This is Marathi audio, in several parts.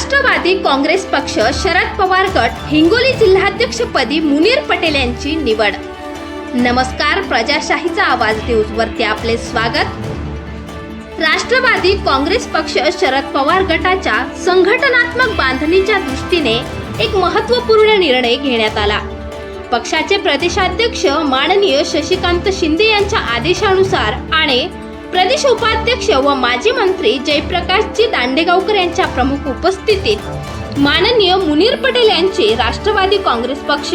राष्ट्रवादी काँग्रेस पक्ष शरद पवार गट हिंगोली जिल्हाध्यक्षपदी मुनीर पटेल यांची निवड. नमस्कार प्रजाशाहीचा आवाज न्यूज वरती आपले स्वागत. राष्ट्रवादी काँग्रेस पक्ष शरद पवार गटाच्या संघटनात्मक बांधणीच्या दृष्टीने एक महत्त्वपूर्ण निर्णय घेण्यात आला. पक्षाचे प्रदेशाध्यक्ष माननीय शशिकांत शिंदे यांच्या आदेशानुसार आणि प्रदेश उपाध्यक्ष व माजी मंत्री जयप्रकाशजी दांडेगावकर यांच्या प्रमुख उपस्थितीत माननीय मुनीर पटेल यांची राष्ट्रवादी काँग्रेस पक्ष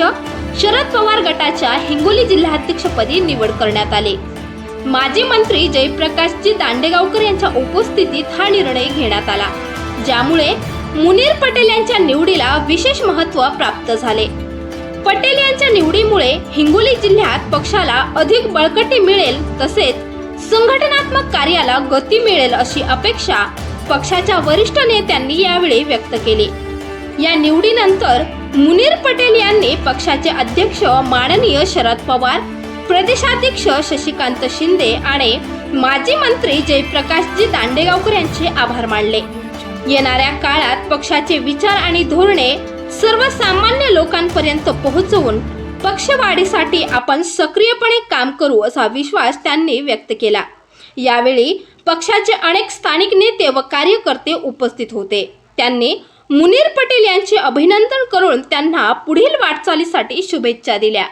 शरद पवार गटाच्या हिंगोली जिल्हाध्यक्षपदी निवड करण्यात आली. माजी मंत्री जयप्रकाशजी दांडेगावकर यांच्या उपस्थितीत हा निर्णय घेण्यात आला ज्यामुळे मुनीर पटेल यांच्या निवडीला विशेष महत्त्व प्राप्त झाले. पटेल यांच्या निवडीमुळे हिंगोली जिल्ह्यात पक्षाला अधिक बळकटी मिळेल तसेच संघटनात्मक कार्याला गती मिळेल अशी अपेक्षा पक्षाच्या वरिष्ठ नेत्यांनी यावेळी व्यक्त केली. या निवडीनंतर मुनीर पटेल यांनी पक्षाचे अध्यक्ष माननीय शरद पवार प्रदेशाध्यक्ष शशिकांत शिंदे आणि माजी मंत्री जयप्रकाशजी दांडेगावकर यांचे आभार मानले. येणाऱ्या काळात पक्षाचे विचार आणि धोरणे सर्वसामान्य लोकांपर्यंत पोहोचवून पक्षवाढीसाठी आपण सक्रियपणे काम करू असा विश्वास त्यांनी व्यक्त केला. यावेळी पक्षाचे अनेक स्थानिक नेते व कार्यकर्ते उपस्थित होते. त्यांनी मुनीर पटेल यांचे अभिनंदन करून त्यांना पुढील वाटचालीसाठी शुभेच्छा दिल्या.